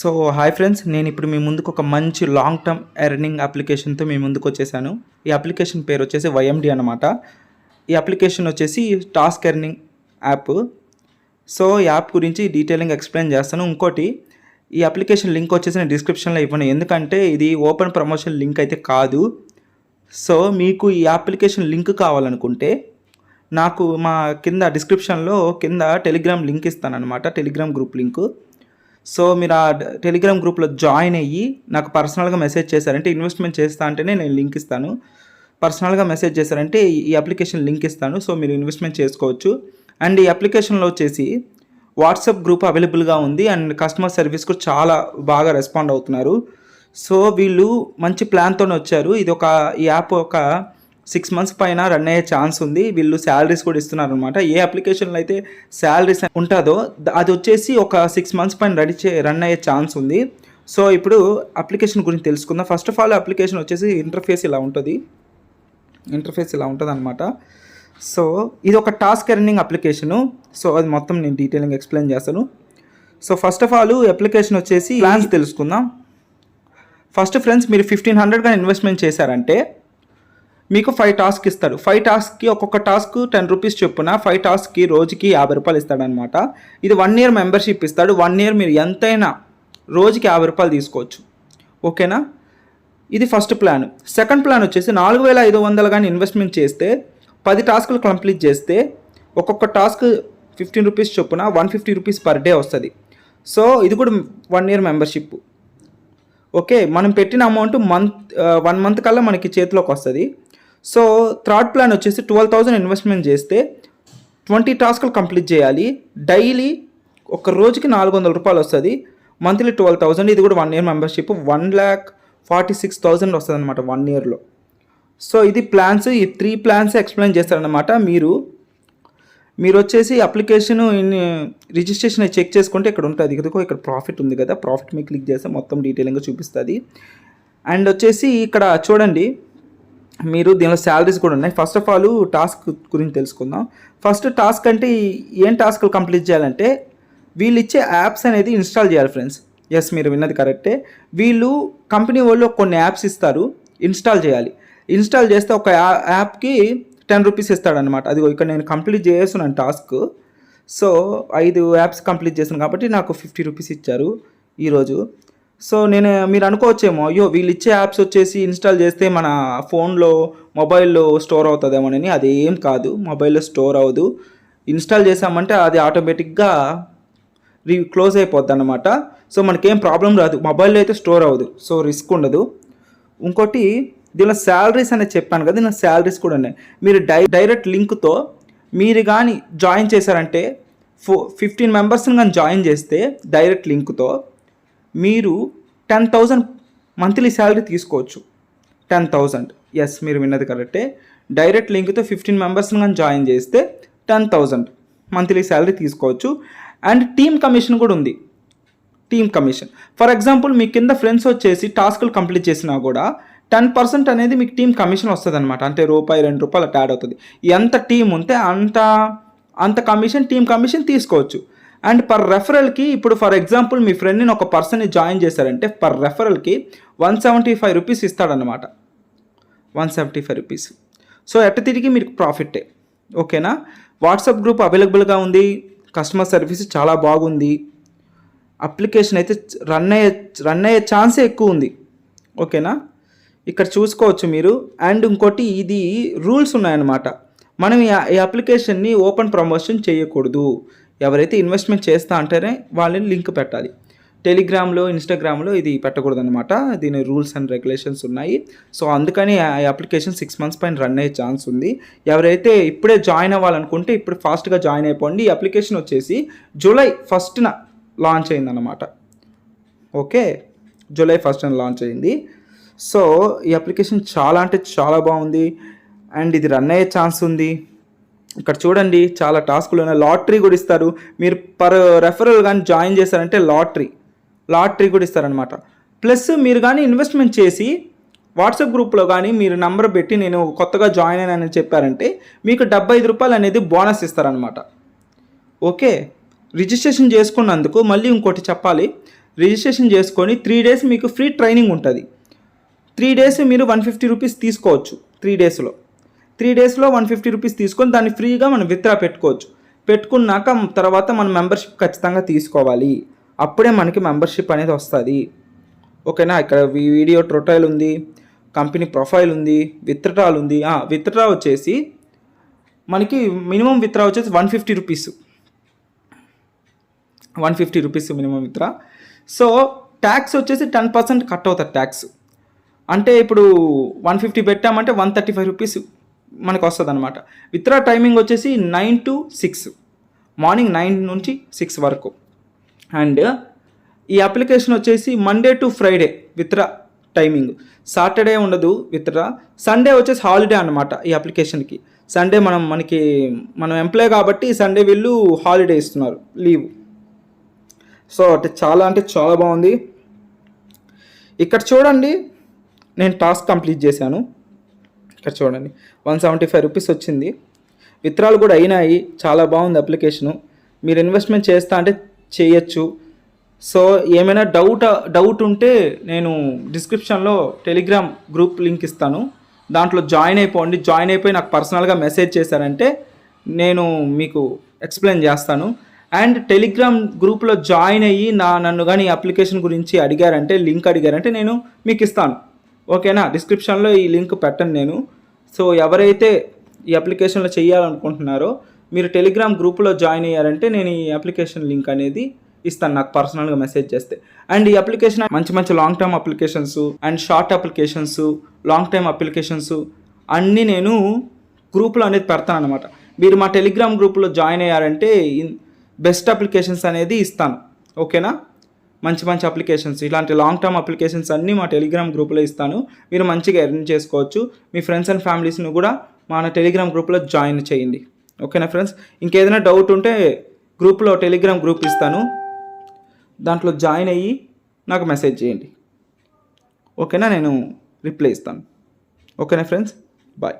So hi friends నేను ఇప్పుడు మీ ముందుకు ఒక మంచి లాంగ్ టర్మ్ ఎర్నింగ్ అప్లికేషన్తో మీ ముందుకు వచ్చేసాను ఈ అప్లికేషన్ పేరు వచ్చేసి వైఎండి అనమాట ఈ అప్లికేషన్ వచ్చేసి టాస్క్ ఎర్నింగ్ యాప్ సో ఈ యాప్ గురించి డీటెయిలింగ్ ఎక్స్ప్లెయిన్ చేస్తాను. ఇంకోటి ఈ అప్లికేషన్ లింక్ వచ్చేసి నేను డిస్క్రిప్షన్లో ఇవ్వను. ఎందుకంటే ఇది ఓపెన్ ప్రమోషన్ లింక్ అయితే కాదు. సో మీకు ఈ అప్లికేషన్ లింక్ కావాలనుకుంటే నాకు మా కింద డిస్క్రిప్షన్లో కింద టెలిగ్రామ్ లింక్ ఇస్తాను అనమాట టెలిగ్రామ్ గ్రూప్ లింకు సో మీరు ఆ టెలిగ్రామ్ గ్రూప్లో జాయిన్ అయ్యి నాకు పర్సనల్గా మెసేజ్ చేశారంటే ఇన్వెస్ట్మెంట్ చేస్తా అంటేనే నేను లింక్ ఇస్తాను. పర్సనల్గా మెసేజ్ చేశారంటే ఈ- ఈ అప్లికేషన్ లింక్ ఇస్తాను. సో మీరు ఇన్వెస్ట్మెంట్ చేసుకోవచ్చు. అండ్ ఈ అప్లికేషన్లో వచ్చేసి వాట్సాప్ గ్రూప్ అవైలబుల్గా ఉంది. అండ్ కస్టమర్ సర్వీస్ కూడా చాలా బాగా రెస్పాండ్ అవుతున్నారు. సో వీళ్ళు మంచి ప్లాన్తో వచ్చారు. ఇది ఒక ఈ యాప్ ఒక సిక్స్ మంత్స్ పైన రన్ అయ్యే ఛాన్స్ ఉంది. వీళ్ళు శాలరీస్ కూడా ఇస్తున్నారు అనమాట ఏ అప్లికేషన్లో అయితే శాలరీస్ ఉంటుందో అది వచ్చేసి ఒక సిక్స్ మంత్స్ పైన రెడీ చే రన్ అయ్యే ఛాన్స్ ఉంది. సో ఇప్పుడు అప్లికేషన్ గురించి తెలుసుకుందాం. ఫస్ట్ ఆఫ్ ఆల్ అప్లికేషన్ వచ్చేసి ఇంటర్ఫేస్ ఇలా ఉంటుంది. ఇంటర్ఫేస్ ఇలా ఉంటుంది అనమాట సో ఇది ఒక టాస్క్ ఎర్నింగ్ అప్లికేషను సో అది మొత్తం నేను డీటెయిలింగ్ ఎక్స్ప్లెయిన్ చేస్తాను. So first of all application వచ్చేసి ప్లాన్స్ తెలుసుకుందాం. ఫస్ట్ ఫ్రెండ్స్ మీరు ఫిఫ్టీన్ హండ్రెడ్గా ఇన్వెస్ట్మెంట్ చేశారంటే మీకు ఫైవ్ టాస్క్ ఇస్తాడు. ఫైవ్ టాస్క్కి ఒక్కొక్క టాస్క్ టెన్ రూపీస్ చొప్పున ఫైవ్ టాస్క్కి రోజుకి యాభై రూపాయలు ఇస్తాడనమాట ఇది వన్ ఇయర్ మెంబర్షిప్ ఇస్తాడు. వన్ ఇయర్ మీరు ఎంతైనా రోజుకి యాభై రూపాయలు తీసుకోవచ్చు. ఓకేనా ఇది ఫస్ట్ ప్లాన్ సెకండ్ ప్లాన్ వచ్చేసి నాలుగు వేల ఐదు వందలు కానీ ఇన్వెస్ట్మెంట్ చేస్తే పది టాస్కులు కంప్లీట్ చేస్తే ఒక్కొక్క టాస్క్ ఫిఫ్టీన్ రూపీస్ చొప్పున one fifty rupees per day వస్తుంది. సో ఇది కూడా వన్ ఇయర్ మెంబర్షిప్ ఓకే మనం పెట్టిన అమౌంట్ మంత్ వన్ మంత్ కల్లా మనకి చేతిలోకి వస్తుంది. సో థర్డ్ ప్లాన్ వచ్చేసి ట్వెల్వ్ థౌజండ్ ఇన్వెస్ట్మెంట్ చేస్తే ట్వంటీ టాస్క్లు కంప్లీట్ చేయాలి. డైలీ ఒక రోజుకి నాలుగు వందల రూపాయలు వస్తుంది. మంత్లీ ట్వెల్వ్ థౌజండ్ ఇది కూడా one year membership. One lakh forty six thousand వస్తుంది అనమాట వన్ ఇయర్లో. సో ఇది ప్లాన్స్ ఈ త్రీ ప్లాన్స్ ఎక్స్ప్లెయిన్ చేస్తారనమాట మీరు. మీరు వచ్చేసి అప్లికేషన్ రిజిస్ట్రేషన్ చెక్ చేసుకుంటే ఇక్కడ ఉంటుంది. ఇదిగో ఇక్కడ ప్రాఫిట్ ఉంది కదా ప్రాఫిట్ మీద క్లిక్ చేస్తే మొత్తం డీటెయిలింగ్గా చూపిస్తుంది. అండ్ వచ్చేసి ఇక్కడ చూడండి మీరు దీనిలో శాలరీస్ కూడా ఉన్నాయి. ఫస్ట్ ఆఫ్ ఆల్ టాస్క్ గురించి తెలుసుకుందాం. ఫస్ట్ టాస్క్ అంటే ఏం టాస్క్లు కంప్లీట్ చేయాలంటే వీళ్ళు ఇచ్చే యాప్స్ అనేది ఇన్స్టాల్ చేయాలి ఫ్రెండ్స్. ఎస్ మీరు విన్నది కరెక్టే. వీళ్ళు కంపెనీ వాళ్ళు కొన్ని యాప్స్ ఇస్తారు ఇన్స్టాల్ చేయాలి. ఇన్స్టాల్ చేస్తే ఒక యాప్కి టెన్ రూపీస్ ఇస్తాడనమాట అది ఇక్కడ నేను కంప్లీట్ చేస్తున్నాను టాస్క్. సో ఐదు యాప్స్ కంప్లీట్ చేశాను కాబట్టి నాకు ఫిఫ్టీ రూపీస్ ఇచ్చారు ఈరోజు. సో నేను మీరు అనుకోవచ్చేమో అయ్యో వీళ్ళు ఇచ్చే యాప్స్ వచ్చేసి ఇన్స్టాల్ చేస్తే మన ఫోన్లో మొబైల్లో స్టోర్ అవుతుందేమోనని అది ఏం కాదు. మొబైల్లో స్టోర్ అవ్వదు. ఇన్స్టాల్ చేసామంటే అది ఆటోమేటిక్గా రీ క్లోజ్ అయిపోద్ది అనమాట సో మనకేం ప్రాబ్లం రాదు. మొబైల్లో అయితే స్టోర్ అవ్వదు. సో రిస్క్ ఉండదు. ఇంకోటి దీనిలో శాలరీస్ అనేది చెప్పాను కదా దీనిలో శాలరీస్ కూడా ఉన్నాయి. మీరు డై డైరెక్ట్ లింక్తో మీరు కానీ జాయిన్ చేశారంటే ఫో ఫిఫ్టీన్ మెంబర్స్ని కానీ జాయిన్ చేస్తే డైరెక్ట్ లింక్తో మీరు టెన్ థౌజండ్ మంత్లీ శాలరీ తీసుకోవచ్చు. టెన్ థౌజండ్ ఎస్ మీరు విన్నది కరెక్టే డైరెక్ట్ లింక్తో ఫిఫ్టీన్ మెంబర్స్ని కానీ జాయిన్ చేస్తే టెన్ థౌజండ్ మంత్లీ శాలరీ తీసుకోవచ్చు. అండ్ టీమ్ కమిషన్ కూడా ఉంది. టీమ్ కమిషన్ ఫర్ ఎగ్జాంపుల్ మీ కింద ఫ్రెండ్స్ వచ్చేసి టాస్క్లు కంప్లీట్ చేసినా కూడా టెన్ పర్సెంట్ అనేది మీకు టీం కమిషన్ వస్తుంది అనమాట అంటే రూపాయి రెండు రూపాయలు అట్లా యాడ్ అవుతుంది. ఎంత టీం ఉంటే అంత అంత కమిషన్ టీం కమిషన్ తీసుకోవచ్చు. అండ్ పర్ రెఫరల్కి ఇప్పుడు ఫర్ ఎగ్జాంపుల్ మీ ఫ్రెండ్ని ఒక పర్సన్ని జాయిన్ చేశారంటే పర్ రెఫరల్కి one seventy five rupees ఇస్తాడనమాట one seventy five rupees so ఎట్ట తిరిగి మీకు ప్రాఫిట్టే ఓకేనా వాట్సాప్ గ్రూప్ అవైలబుల్గా ఉంది. కస్టమర్ సర్వీస్ చాలా బాగుంది. అప్లికేషన్ అయితే రన్ అయ్యే రన్ అయ్యే ఛాన్సే ఎక్కువ ఉంది. ఓకేనా ఇక్కడ చూసుకోవచ్చు మీరు. అండ్ ఇంకోటి ఇది రూల్స్ ఉన్నాయన్నమాట. మనం ఈ అప్లికేషన్ని ఓపెన్ ప్రమోషన్ చేయకూడదు. ఎవరైతే ఇన్వెస్ట్మెంట్ చేస్తా అంటేనే వాళ్ళని లింక్ పెట్టాలి. టెలిగ్రామ్లో ఇన్స్టాగ్రామ్లో ఇది పెట్టకూడదు అనమాట దీని రూల్స్ అండ్ రెగ్యులేషన్స్ ఉన్నాయి. సో అందుకని ఆ అప్లికేషన్ సిక్స్ మంత్స్ పైన రన్ అయ్యే ఛాన్స్ ఉంది. ఎవరైతే ఇప్పుడే జాయిన్ అవ్వాలనుకుంటే ఇప్పుడు ఫాస్ట్గా జాయిన్ అయిపోండి. ఈ అప్లికేషన్ వచ్చేసి జూలై ఫస్ట్న లాంచ్ అయిందన్నమాట. ఓకే? జూలై ఫస్ట్ లాంచ్ అయింది. సో ఈ అప్లికేషన్ చాలా అంటే చాలా బాగుంది. అండ్ ఇది రన్ అయ్యే ఛాన్స్ ఉంది. ఇక్కడ చూడండి చాలా టాస్కులు ఉన్నాయి. లాటరీ కూడా ఇస్తారు. మీరు పర్ రెఫరల్ కానీ జాయిన్ చేశారంటే లాటరీ. లాటరీ కూడా ఇస్తారనమాట ప్లస్ మీరు కానీ ఇన్వెస్ట్మెంట్ చేసి వాట్సాప్ గ్రూప్లో కానీ మీరు నంబర్ పెట్టి నేను కొత్తగా జాయిన్ అయ్యానని చెప్పారంటే మీకు డెబ్బై ఐదు రూపాయలు అనేది బోనస్ ఇస్తారనమాట ఓకే? రిజిస్ట్రేషన్ చేసుకున్నందుకు మళ్ళీ ఇంకోటి చెప్పాలి. రిజిస్ట్రేషన్ చేసుకొని త్రీ డేస్ మీకు ఫ్రీ ట్రైనింగ్ ఉంటుంది. త్రీ డేస్ మీరు వన్ ఫిఫ్టీ రూపీస్ తీసుకోవచ్చు త్రీ డేస్లో. త్రీ డేస్లో వన్ ఫిఫ్టీ రూపీస్ తీసుకొని దాన్ని ఫ్రీగా మనం విత్డ్రా పెట్టుకోవచ్చు. పెట్టుకున్నాక తర్వాత మనం మెంబర్షిప్ ఖచ్చితంగా తీసుకోవాలి. అప్పుడే మనకి మెంబర్షిప్ అనేది వస్తుంది. ఓకేనా? ఇక్కడ వీడియో ట్రొటైల్ ఉంది కంపెనీ ప్రొఫైల్ ఉంది విత్డ్రాల్ ఉంది. విత్డ్రా వచ్చేసి మనకి మినిమం విత్డ్రా వచ్చేసి one fifty rupees. One fifty rupees minimum withdraw. So tax వచ్చేసి టెన్ పర్సెంట్ కట్ అవుతుంది ట్యాక్స్. అంటే ఇప్పుడు వన్ ఫిఫ్టీ పెట్టామంటే వన్ థర్టీ ఫైవ్ రూపీస్ మనకు వస్తుంది అనమాట విత్డ్రా టైమింగ్ వచ్చేసి nine to six. Morning nine నుంచి సిక్స్ వరకు. అండ్ ఈ అప్లికేషన్ వచ్చేసి Monday to Friday withdraw timing. Saturday ఉండదు విత్డ్రా సండే వచ్చేసి హాలిడే అనమాట ఈ అప్లికేషన్కి. సండే మనం మనకి మనం ఎంప్లాయ్ కాబట్టి సండే వీళ్ళు హాలిడే ఇస్తున్నారు లీవ్. సో అంటే చాలా అంటే చాలా బాగుంది. ఇక్కడ చూడండి నేను టాస్క్ కంప్లీట్ చేశాను. ఇక్కడ చూడండి. వన్ సెవెంటీ ఫైవ్ రూపీస్ వచ్చింది. విత్రాలు కూడా అయినాయి. చాలా బాగుంది అప్లికేషను మీరు ఇన్వెస్ట్మెంట్ చేస్తా అంటే చేయొచ్చు. సో ఏమైనా డౌట్ డౌట్ ఉంటే నేను డిస్క్రిప్షన్లో టెలిగ్రామ్ గ్రూప్ లింక్ ఇస్తాను. దాంట్లో జాయిన్ అయిపోండి. జాయిన్ అయిపోయి నాకు పర్సనల్గా మెసేజ్ చేశారంటే నేను మీకు ఎక్స్ప్లెయిన్ చేస్తాను. అండ్ టెలిగ్రామ్ గ్రూప్లో జాయిన్ అయ్యి నా నన్ను కానీ అప్లికేషన్ గురించి అడిగారంటే లింక్ అడిగారంటే నేను మీకు ఇస్తాను. ఓకేనా? డిస్క్రిప్షన్లో ఈ లింక్ పెట్టను నేను. సో ఎవరైతే ఈ అప్లికేషన్లో చేయాలనుకుంటున్నారో మీరు టెలిగ్రామ్ గ్రూప్లో జాయిన్ అయ్యారంటే నేను ఈ అప్లికేషన్ లింక్ అనేది ఇస్తాను నాకు పర్సనల్గా మెసేజ్ చేస్తే. అండ్ ఈ అప్లికేషన్ మంచి మంచి long term applications and short applications long time applications అన్నీ నేను గ్రూప్లో అనేది పెడతాను అనమాట మీరు మా టెలిగ్రామ్ గ్రూప్లో జాయిన్ అయ్యారంటే బెస్ట్ అప్లికేషన్స్ అనేది ఇస్తాను. ఓకేనా? మంచి మంచి అప్లికేషన్స్ ఇలాంటి లాంగ్ టర్మ్ అప్లికేషన్స్ అన్నీ మా టెలిగ్రామ్ గ్రూప్లో ఇస్తాను. మీరు మంచిగా ఎర్న్ చేసుకోవచ్చు. మీ ఫ్రెండ్స్ అండ్ ఫ్యామిలీస్ని కూడా మన టెలిగ్రామ్ గ్రూప్లో జాయిన్ చేయండి. ఓకేనా ఫ్రెండ్స్ ఇంకేదైనా డౌట్ ఉంటే గ్రూప్లో టెలిగ్రామ్ గ్రూప్ ఇస్తాను. దాంట్లో జాయిన్ అయ్యి నాకు మెసేజ్ చేయండి. ఓకేనా నేను రిప్లై ఇస్తాను. ఓకేనా ఫ్రెండ్స్ బాయ్